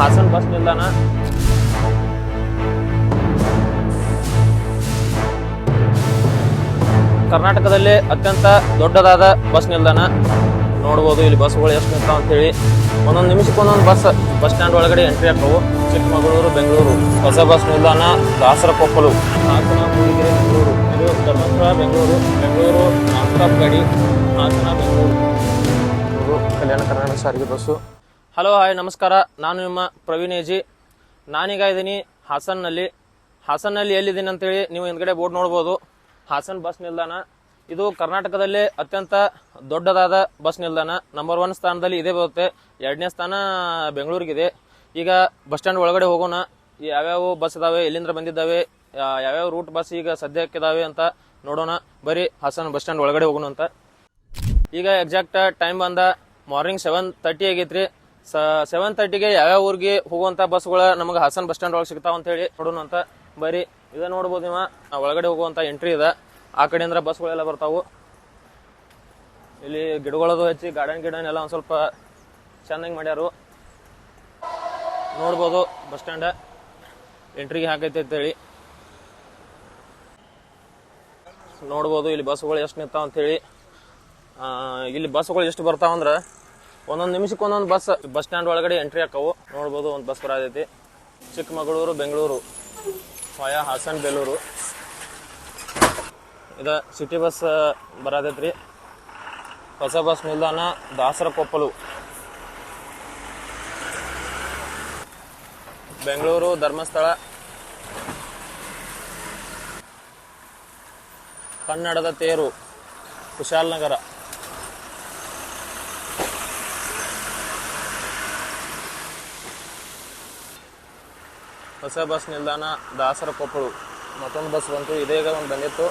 Haasan bus ನಿಲ್ದಾಣ. ಕರ್ನಾಟಕದಲ್ಲಿ ಅತ್ಯಂತ ದೊಡ್ಡದಾದ ಬಸ್ ನಿಲ್ದಾಣ. ನೋಡ್ಬೋದು ಇಲ್ಲಿ ಬಸ್ಗಳು ಎಷ್ಟು ನಿಂತಾವ ಅಂತೇಳಿ. ಒಂದೊಂದು ನಿಮಿಷಕ್ಕೆ ಒಂದೊಂದು ಬಸ್ ಬಸ್ ಸ್ಟ್ಯಾಂಡ್ ಒಳಗಡೆ ಎಂಟ್ರಿ ಆಗ್ತವು. ಚಿಕ್ಕಮಗಳೂರು, ಬೆಂಗಳೂರು. ಹೊಸ ಬಸ್ ನಿಲ್ದಾಣ ದಾಸರಕೊಪ್ಪಲು ಹಾಸನ ಮೂಡಿಗೆರೆ ಬೆಂಗಳೂರು. ಇದು ಧರ್ಮಸ್ಥಳ ಬೆಂಗಳೂರು. ಬೆಂಗಳೂರು ನಾನ್ ಗಡಿ, ಹಾಸನ ಬೆಂಗಳೂರು. ಕಲ್ಯಾಣ ಕರ್ನಾಟಕ ಸಾರಿಗೆ ಬಸ್ಸು ಹಲೋ, ಹಾಯ್, ನಮಸ್ಕಾರ. ನಾನು ನಿಮ್ಮ ಪ್ರವೀಣ್ ಎಜಿ ನಾನೀಗ ಇದ್ದೀನಿ ಹಾಸನ್ನಲ್ಲಿ. ಹಾಸನ್ನಲ್ಲಿ ಎಲ್ಲಿದ್ದೀನಿ ಅಂತೇಳಿ ನೀವು ಹಿಂದ್ಗಡೆ ಬೋರ್ಡ್ ನೋಡ್ಬೋದು. ಹಾಸನ್ ಬಸ್ ನಿಲ್ದಾಣ. ಇದು ಕರ್ನಾಟಕದಲ್ಲಿ ಅತ್ಯಂತ ದೊಡ್ಡದಾದ ಬಸ್ ನಿಲ್ದಾಣ. ನಂಬರ್ ಒನ್ ಸ್ಥಾನದಲ್ಲಿ ಇದೇ ಬರುತ್ತೆ. ಎರಡನೇ ಸ್ಥಾನ ಬೆಂಗಳೂರಿಗಿದೆ. ಈಗ ಬಸ್ ಸ್ಟ್ಯಾಂಡ್ ಒಳಗಡೆ ಹೋಗೋಣ. ಯಾವ್ಯಾವ ಬಸ್ ಇದಾವೆ, ಎಲ್ಲಿಂದ ಬಂದಿದ್ದಾವೆ ಯಾವ್ಯಾವ ರೂಟ್ ಬಸ್ ಈಗ ಸದ್ಯಕ್ಕಿದಾವೆ ಅಂತ ನೋಡೋಣ. ಬರೀ ಹಾಸನ್ ಬಸ್ ಸ್ಟ್ಯಾಂಡ್ ಒಳಗಡೆ ಹೋಗೋಣ ಅಂತ. ಈಗ ಎಕ್ಸಾಕ್ಟ್ ಟೈಮ್ ಬಂದ ಮಾರ್ನಿಂಗ್ ಸೆವೆನ್ ತರ್ಟಿ ಆಗೈತ್ರಿ. ಸೆವೆನ್ ತರ್ಟಿಗೆ ಯಾವ್ಯಾವ ಊರಿಗೆ ಹೋಗುವಂತ ಬಸ್ಗಳ ನಮಗೆ ಹಾಸನ್ ಬಸ್ ಸ್ಟ್ಯಾಂಡ್ ಒಳಗೆ ಸಿಗ್ತಾವ ಅಂತ ಹೇಳಿ ನೋಡೋಣ ಅಂತ ಬರೀ ಇದ ನೋಡ್ಬೋದು ನಿಮ್ಮ ಒಳಗಡೆ ಹೋಗುವಂತ ಎಂಟ್ರಿ ಇದೆ. ಆ ಕಡೆಯಿಂದ ಬಸ್ಗಳೆಲ್ಲ ಬರ್ತಾವು. ಇಲ್ಲಿ ಗಿಡಗಳದು ಹಚ್ಚಿ ಗಾರ್ಡನ್ ಗಿಡನ್ ಎಲ್ಲ ಒಂದು ಸ್ವಲ್ಪ ಚೆನ್ನಾಗಿ ಮಾಡ್ಯಾರು. ನೋಡ್ಬೋದು ಬಸ್ ಸ್ಟ್ಯಾಂಡ್ ಎಂಟ್ರಿಗೆ ಹಾಕೈತೆ ಅಂತೇಳಿ ನೋಡ್ಬೋದು ಇಲ್ಲಿ ಬಸ್ಗಳು ಎಷ್ಟು ನಿಂತಾವ ಅಂತೇಳಿ ಹೇಳಿ. ಇಲ್ಲಿ ಬಸ್ಗಳು ಎಷ್ಟು ಬರ್ತಾವ ಅಂದ್ರೆ ಒಂದೊಂದು ನಿಮಿಷಕ್ಕೆ ಒಂದೊಂದು ಬಸ್ ಬಸ್ ಸ್ಟ್ಯಾಂಡ್ ಒಳಗಡೆ ಎಂಟ್ರಿ ಹಾಕವು. ನೋಡ್ಬೋದು ಒಂದು ಬಸ್ ಬರತೈತಿ ಚಿಕ್ಕಮಗಳೂರು, ಬೆಂಗಳೂರು ಹೊಯ ಹಾಸನ್, ಬೇಲೂರು. ಇದು ಸಿಟಿ ಬಸ್ ಬರತೈತ್ರಿ ಹೊಸ ಬಸ್ ನಿಲ್ದಾಣ, ದಾಸರಕೊಪ್ಪಲು. ಬೆಂಗಳೂರು ಧರ್ಮಸ್ಥಳ. ಕನ್ನಡದ ತೇರು ಕುಶಾಲನಗರ ಹೊಸ ಬಸ್ ನಿಲ್ದಾಣ, ದಾಸರ ಕೊಪ್ಪಳು. ಮತ್ತೊಂದು ಬಸ್ ಬಂತು ಇದೇಗ ಒಂದು ಬಂದಿತ್ತು.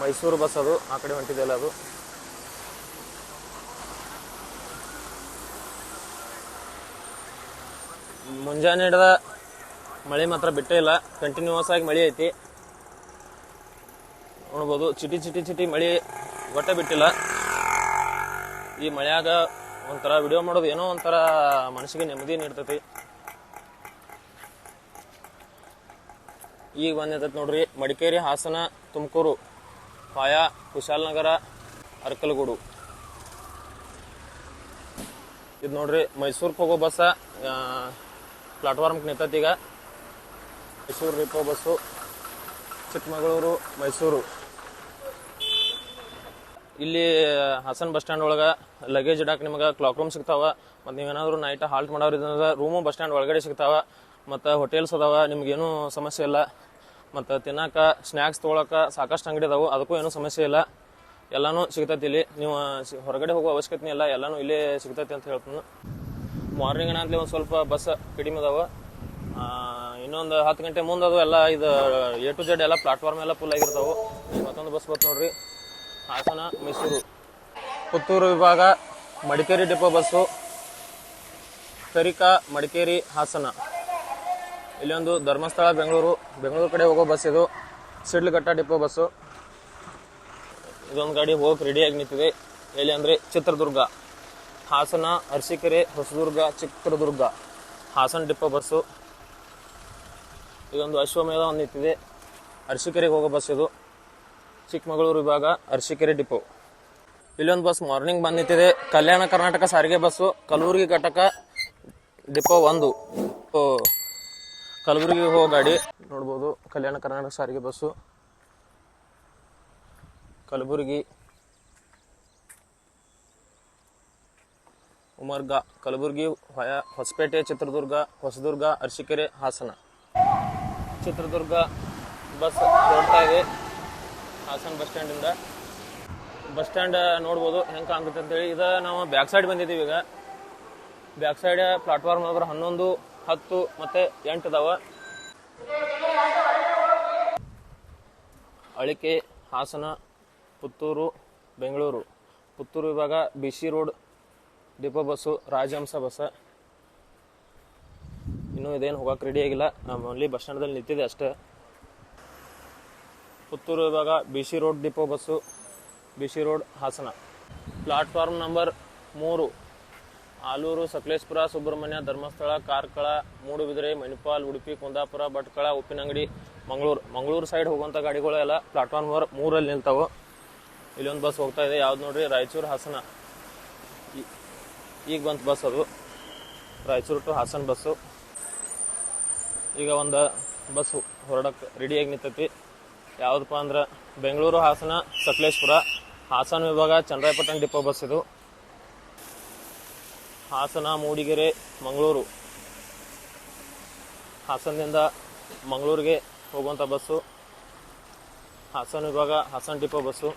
ಮೈಸೂರು ಬಸ್ ಅದು, ಆ ಕಡೆ ಹೊಂಟಿದೆಯಲ್ಲ ಅದು. ಮುಂಜಾನೆ ಹಿಡ್ದ ಮಳೆ ಮಾತ್ರ ಬಿಟ್ಟೇ ಇಲ್ಲ ಕಂಟಿನ್ಯೂಸ್ ಆಗಿ ಮಳೆ ಐತಿ. ನೋಡ್ಬೋದು, ಚಿಟಿ ಚಿಟಿ ಚಿಟಿ ಮಳೆ ಒಟ್ಟೆ ಬಿಟ್ಟಿಲ್ಲ. ಈ ಮಳೆಯಾಗ ಒಂಥರ ವಿಡಿಯೋ ಮಾಡೋದು ಏನೋ ಒಂಥರ ಮನಸ್ಸಿಗೆ ನೆಮ್ಮದಿ ನೀಡ್ತೈತಿ. ಈಗ ಬಂದೈತೈತಿ ನೋಡ್ರಿ, ಮಡಿಕೇರಿ, ಹಾಸನ, ತುಮಕೂರು, ಪಾಯಾ, ಕುಶಾಲನಗರ, ಅರಕಲಗೂಡು. ಇದು ನೋಡ್ರಿ, ಮೈಸೂರ್ಗೆ ಹೋಗೋ ಬಸ್ಸ ಪ್ಲಾಟ್ಫಾರ್ಮ್ಗೆ ನಿಂತೈತಿ ಈಗ. ಮೈಸೂರು ರಿಪೋ ಬಸ್ಸು, ಚಿಕ್ಕಮಗಳೂರು, ಮೈಸೂರು. ಇಲ್ಲಿ, ಹಾಸನ್ ಬಸ್ ಸ್ಟ್ಯಾಂಡ್ ಒಳಗೆ ಲಗೇಜ್ ಇಡಕ್ಕೆ ನಿಮಗೆ ಕ್ಲಾಕ್ ರೂಮ್ ಸಿಗ್ತಾವ. ಮತ್ತು ನೀವೇನಾದರೂ ನೈಟ್ ಹಾಲ್ಟ್ ಮಾಡೋರು ರೂಮು ಬಸ್ ಸ್ಟ್ಯಾಂಡ್ ಒಳಗಡೆ ಸಿಗ್ತಾವ. ಮತ್ತು ಹೋಟೆಲ್ಸ್ ಅದಾವ, ನಿಮ್ಗೇನು ಸಮಸ್ಯೆ ಇಲ್ಲ. ಮತ್ತು ತಿನ್ನೋಕೆ ಸ್ನ್ಯಾಕ್ಸ್ ತೊಗೊಳಕ್ಕೆ ಸಾಕಷ್ಟು ಅಂಗಡಿ ಅದಾವು, ಅದಕ್ಕೂ ಏನೂ ಸಮಸ್ಯೆ ಇಲ್ಲ. ಎಲ್ಲನೂ ಸಿಗ್ತೈತಿ ಇಲ್ಲಿ. ನೀವು ಹೊರಗಡೆ ಹೋಗೋ ಅವಶ್ಯಕತೆ ಇಲ್ಲ, ಎಲ್ಲನೂ ಇಲ್ಲೇ ಸಿಗ್ತೈತಿ ಅಂತ ಹೇಳ್ತೀನಿ. ಮಾರ್ನಿಂಗ್ ಏನಾಗ್ಲಿ ಒಂದು ಸ್ವಲ್ಪ ಬಸ್ ಕಡಿಮೆ ಅದಾವೆ. ಇನ್ನೊಂದು ಹತ್ತು ಗಂಟೆ ಮುಂದೆ ಅದು ಎಲ್ಲ ಇದು ಎ ಟು ಜೆಡ್ ಎಲ್ಲ ಪ್ಲಾಟ್ಫಾರ್ಮ್ ಎಲ್ಲ ಫುಲ್ ಆಗಿರ್ತಾವೆ. ಮತ್ತೊಂದು ಬಸ್ ಬತ್ತು ನೋಡ್ರಿ. ಹಾಸನ ಮೈಸೂರು ಪುತ್ತೂರು ವಿಭಾಗ, ಮಡಿಕೇರಿ ಡಿಪೋ ಬಸ್ಸು ಕರಿಕಾ ಮಡಿಕೇರಿ, ಹಾಸನ. ಇಲ್ಲೊಂದು ಧರ್ಮಸ್ಥಳ, ಬೆಂಗಳೂರು. ಬೆಂಗಳೂರು ಕಡೆ ಹೋಗೋ ಬಸ್ ಇದು. ಸಿಡ್ಲಘಟ್ಟ ಡಿಪೋ ಬಸ್ಸು ಇದೊಂದು ಗಾಡಿ ಹೋಗಕ್ಕೆ ರೆಡಿಯಾಗಿ ನಿಂತಿದೆ. ಎಲ್ಲಿ ಅಂದರೆ ಚಿತ್ರದುರ್ಗ. ಹಾಸನ, ಅರಸೀಕೆರೆ, ಹೊಸದುರ್ಗ, ಚಿತ್ರದುರ್ಗ. ಹಾಸನ ಡಿಪೋ ಬಸ್ಸು ಇದೊಂದು ಅಶ್ವಮೇಧ ಒಂದು ನಿಂತಿದೆ. ಅರಸೀಕೆರೆಗೆ ಹೋಗೋ ಬಸ್ ಇದು. ಚಿಕ್ಕಮಗಳೂರು ವಿಭಾಗ, ಅರಸೀಕೆರೆ ಡಿಪೋ ಇಲ್ಲೊಂದು ಬಸ್ ಮಾರ್ನಿಂಗ್ ಬಂದ್ ನಿಂತಿದೆ. ಕಲ್ಯಾಣ ಕರ್ನಾಟಕ ಸಾರಿಗೆ ಬಸ್ಸು ಕಲಬುರಗಿ ಘಟಕ ಡಿಪೋ ಒಂದು. ಕಲಬುರಗಿ ಹೋಗೋ ಗಾಡಿ. ನೋಡ್ಬೋದು, ಕಲ್ಯಾಣ ಕರ್ನಾಟಕ ಸಾರಿಗೆ ಬಸ್ಸು ಕಲಬುರಗಿ. ಉಮರ್ಗ, ಕಲಬುರಗಿ ಹೊಯ ಹೊಸಪೇಟೆ, ಚಿತ್ರದುರ್ಗ, ಹೊಸದುರ್ಗ, ಅರಸೀಕೆರೆ, ಹಾಸನ. ಚಿತ್ರದುರ್ಗ ಬಸ್ ಹೊರಡ್ತಾ ಇದೆ, ಹಾಸನ ಬಸ್ ಸ್ಟ್ಯಾಂಡಿಂದ ಬಸ್ ಸ್ಟ್ಯಾಂಡ್ ನೋಡ್ಬೋದು, ಹೆಂಗೆ ಕಾಣುತ್ತೆ ಅಂತೇಳಿ. ಇದು ನಾವು ಬ್ಯಾಕ್ ಸೈಡ್ ಬಂದಿದ್ದೀವಿ ಈಗ. ಬ್ಯಾಕ್ ಸೈಡ್ ಪ್ಲಾಟ್ಫಾರ್ಮ್ ನಂಬರ್ ಹನ್ನೊಂದು ಹತ್ತು ಮತ್ತೆ ಎಂಟು ಅದಾವ ಅಳಿಕೆ, ಹಾಸನ, ಪುತ್ತೂರು, ಬೆಂಗಳೂರು. ಪುತ್ತೂರು ವಿಭಾಗ B C road, depot bus, Rajahamsa bus ಇನ್ನೂ ಇದೇನು ಹೋಗಕ್ಕೆ ರೆಡಿ ಆಗಿಲ್ಲ. ನಮ್ಮ ಓನ್ಲಿ ಬಸ್ ಸ್ಟ್ಯಾಂಡಲ್ಲಿ ನಿಂತಿದೆ ಅಷ್ಟೇ. ಪುತ್ತೂರು ವಿಭಾಗ B C road, depot bus B C road, Hassan. Platform number ಮೂರು. ಆಲೂರು, ಸಕಲೇಶ್ಪುರ, ಸುಬ್ರಹ್ಮಣ್ಯ, ಧರ್ಮಸ್ಥಳ, ಕಾರ್ಕಳ, ಮೂಡುಬಿದಿರೆ, ಮಣಿಪಾಲ್, ಉಡುಪಿ, ಕುಂದಾಪುರ, ಭಟ್ಕಳ, ಉಪ್ಪಿನಂಗಡಿ, ಮಂಗಳೂರು. ಮಂಗಳೂರು ಸೈಡ್ ಹೋಗುವಂಥ ಗಾಡಿಗಳು ಎಲ್ಲ ಪ್ಲಾಟ್ಫಾರ್ಮ್ ಮೂರಲ್ಲಿ ನಿಲ್ತಾವೆ. ಇಲ್ಲೊಂದು ಬಸ್ ಹೋಗ್ತಾ ಇದೆ. ಯಾವ್ದು ನೋಡ್ರಿ? ರಾಯಚೂರು ಹಾಸನ. ಈಗ ಬಂತು ಬಸ್ ಅದು. ರಾಯಚೂರು ಟು ಹಾಸನ ಬಸ್ಸು ಈಗ ಒಂದು ಬಸ್ ಹೊರಡಕ್ಕೆ ರೆಡಿಯಾಗಿ ನಿಂತೈತಿ. ಯಾವುದಪ್ಪ ಅಂದ್ರೆ ಬೆಂಗಳೂರು ಹಾಸನ, ಸಕಲೇಶ್ಪುರ. ಹಾಸನ ವಿಭಾಗ ಚಂದ್ರಾಯಪಟ್ಟಣ ಡಿಪೋ ಬಸ್ ಇದು. ಹಾಸನ, ಮೂಡಿಗೆರೆ, ಮಂಗಳೂರು. ಹಾಸನದಿಂದ ಮಂಗಳೂರಿಗೆ ಹೋಗುವಂಥ ಬಸ್ಸು. ಹಾಸನ ವಿಭಾಗ, ಹಾಸನ ಡಿಪೋ ಬಸ್ಸು.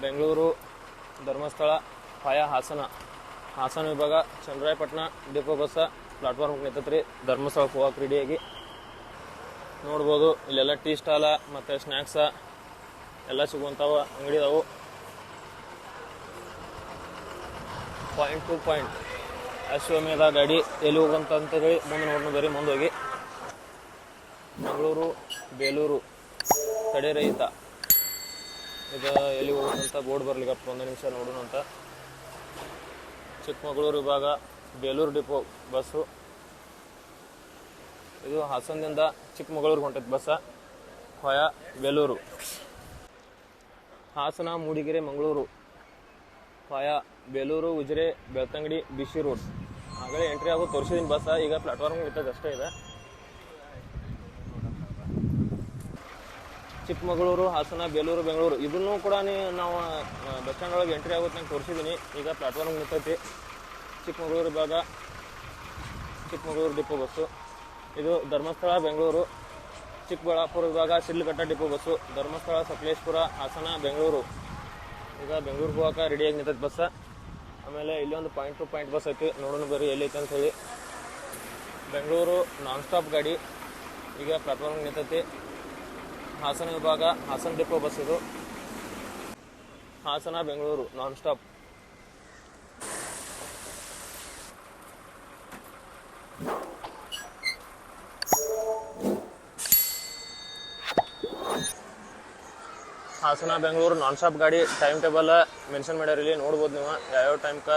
ಬೆಂಗಳೂರು ಧರ್ಮಸ್ಥಳ, ಪಾಯ ಹಾಸನ. ಹಾಸನ ವಿಭಾಗ, ಚಂದ್ರಾಯಪಟ್ಟಣ ಡಿಪೋ ಬಸ್ಸ ಪ್ಲಾಟ್ಫಾರ್ಮ್ ನಿಂತತ್ರಿ ಧರ್ಮಸ್ಥಳಕ್ಕೆ ಹೋಗಕ್ಕೆ ರೆಡಿಯಾಗಿ ನೋಡ್ಬೋದು. ಇಲ್ಲೆಲ್ಲ ಟೀ ಸ್ಟಾಲ ಮತ್ತು ಸ್ನ್ಯಾಕ್ಸ ಎಲ್ಲ ಸಿಗುವಂಥವು ಅಂಗಡಿ ಪಾಯಿಂಟ್ ಟು ಪಾಯಿಂಟ್. ಅಶ್ವಮೇಧ ಗಾಡಿ, ಎಲ್ಲಿ ಹೇಳಿ ಮುಂದೆ ನೋಡೋಣ ಬರೀ ಮುಂದೆ ಹೋಗಿ. ಮಂಗಳೂರು, ಬೇಲೂರು, ಕಡೆ ರಹಿತ ಇದು ಎಲ್ಲಿ ಹೋಗುವಂತ ಬೋರ್ಡ್ ಬರ್ಲಿಕ್ಕಪ್ಪ ಒಂದು ನಿಮಿಷ ನೋಡೋಣ ಅಂತ. ಚಿಕ್ಕಮಗಳೂರು ವಿಭಾಗ, ಬೇಲೂರು ಡಿಪೋ ಬಸ್ಸು ಇದು ಹಾಸನದಿಂದ ಚಿಕ್ಕಮಗಳೂರು ಹೊಂಟೈತೆ ಬಸ್ಸ ಹೊಯ, ಬೇಲೂರು. ಹಾಸನ, ಮೂಡಿಗೆರೆ, ಮಂಗಳೂರು. ಪಾಯ Belur, Ujire, Belthangady B C road ಆಗಲೇ ಎಂಟ್ರಿ ಆಗೋ ತೋರಿಸಿದೀನಿ ಬಸ್, ಈಗ ಪ್ಲಾಟ್ಫಾರ್ಮ್ ಇರ್ತದೆ ಅಷ್ಟೇ ಇದೆ. ಚಿಕ್ಕಮಗಳೂರು, ಹಾಸನ, ಬೇಲೂರು, ಬೆಂಗಳೂರು, ಇದನ್ನು ಕೂಡ ನಾವು ಬಸ್ ಸ್ಟ್ಯಾಂಡ್ ಒಳಗೆ ಎಂಟ್ರಿ ಆಗುತ್ತೆ ನಂಗೆ ತೋರಿಸಿದ್ದೀನಿ ಈಗ ಪ್ಲಾಟ್ಫಾರ್ಮ್ ನಿಂತೈತಿ ಚಿಕ್ಕಮಗಳೂರು ಭಾಗ, ಚಿಕ್ಕಮಗಳೂರು ಡಿಪೋ ಬಸ್ಸು ಇದು ಧರ್ಮಸ್ಥಳ, ಬೆಂಗಳೂರು. ಚಿಕ್ಕಬಳ್ಳಾಪುರ ವಿಭಾಗ ಶಿಡ್ಲಘಟ್ಟ ಡಿಪೋ ಬಸ್ಸು ಧರ್ಮಸ್ಥಳ, ಸಕಲೇಶ್ಪುರ, ಹಾಸನ, ಬೆಂಗಳೂರು. ಈಗ ಬೆಂಗಳೂರಿಗೆ ಹೋಗಕ್ಕೆ ರೆಡಿಯಾಗಿ ನಿಂತೈತೆ ಬಸ್. ಆಮೇಲೆ ಇಲ್ಲಿ ಒಂದು ಪಾಯಿಂಟ್ ಟು ಪಾಯಿಂಟ್ ಬಸ್ ಐತಿ, ನೋಡೋಣ ಬರ್ರಿ ಎಲ್ಲೈತೆ ಅಂತ ಹೇಳಿ. ಬೆಂಗಳೂರು ನಾನ್ ಸ್ಟಾಪ್ ಗಾಡಿ, ಈಗ ಪ್ಲಾಟ್ಫಾರ್ಮ್ ನಿಂತೈತಿ. ಹಾಸನ ವಿಭಾಗ, ಹಾಸನ ಡಿಪೋ ಬಸ್ ಇದು. Hassan, Bengaluru non stop Hassan, Bengaluru non stop ಗಾಡಿ ಟೈಮ್ ಟೇಬಲ್ ಮೆನ್ಷನ್ ಮಾಡ್ಯಾರ ಇಲ್ಲಿ ನೋಡ್ಬೋದು ನೀವು. ಯಾವ್ಯಾವ ಟೈಮ್ಕ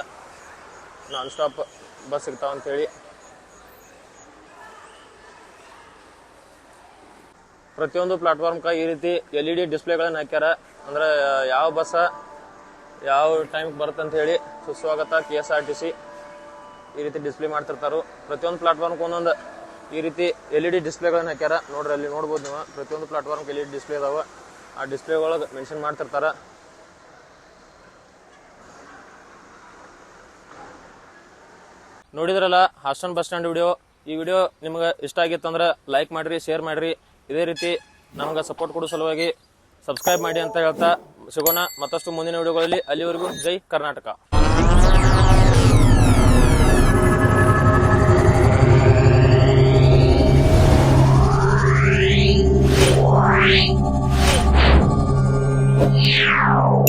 ನಾನ್ ಸ್ಟಾಪ್ ಬಸ್ ಸಿಗ್ತಾವ ಅಂತೇಳಿ. ಪ್ರತಿಯೊಂದು ಪ್ಲಾಟ್ಫಾರ್ಮ್ಕ ಈ ರೀತಿ ಎಲ್ ಇ ಡಿ ಡಿಸ್ಪ್ಲೇಗಳನ್ನು ಹಾಕ್ಯಾರ. ಅಂದ್ರೆ, ಯಾವ ಬಸ್ ಯಾವ ಟೈಮ್ಗೆ ಅಂತ ಹೇಳಿ ಸುಸ್ವಾಗತ K S R T C ಈ ರೀತಿ ಡಿಸ್ಪ್ಲೇ ಮಾಡ್ತಿರ್ತಾರೋ. ಪ್ರತಿಯೊಂದು ಪ್ಲಾಟ್ಫಾರ್ಮ್ಗೆ ಒಂದೊಂದು ಈ ರೀತಿ ಎಲ್ ಇ ಡಿ ಡಿಸ್ಪ್ಲೇಗಳನ್ನು ಹಾಕ್ಯಾರ. ನೋಡ್ರಿ, ಅಲ್ಲಿ ನೋಡ್ಬೋದು ನೀವು. ಪ್ರತಿಯೊಂದು ಪ್ಲಾಟ್ಫಾರ್ಮ್ಗೆ ಎಲ್ ಇ ಡಿ ಡಿಸ್ಪ್ಲೇ ಅದಾವ. ಆ ಡಿಸ್ಪ್ಲೇ ಒಳಗೆ ಮೆನ್ಷನ್ ಮಾಡ್ತಿರ್ತಾರೆ. ನೋಡಿದ್ರಲ್ಲ ಹಾಸ್ಟನ್ ಬಸ್ ಸ್ಟ್ಯಾಂಡ್ ವಿಡಿಯೋ ಈ ವಿಡಿಯೋ ನಿಮ್ಗೆ ಇಷ್ಟ ಆಗಿತ್ತು ಅಂದ್ರೆ ಲೈಕ್ ಮಾಡ್ರಿ ಶೇರ್ ಮಾಡ್ರಿ. ಇದೇ ರೀತಿ ನಮ್ಗೆ ಸಪೋರ್ಟ್ ಕೊಡೋ ಸಲುವಾಗಿ ಸಬ್ಸ್ಕ್ರೈಬ್ ಮಾಡಿ ಅಂತ ಹೇಳ್ತಾ ಸಿಗೋಣ. ಮತ್ತಷ್ಟು ಮುಂದಿನ ವಿಡಿಯೋಗಳಲ್ಲಿ ಅಲ್ಲಿವರೆಗೂ ಜೈ ಕರ್ನಾಟಕ. Ciao.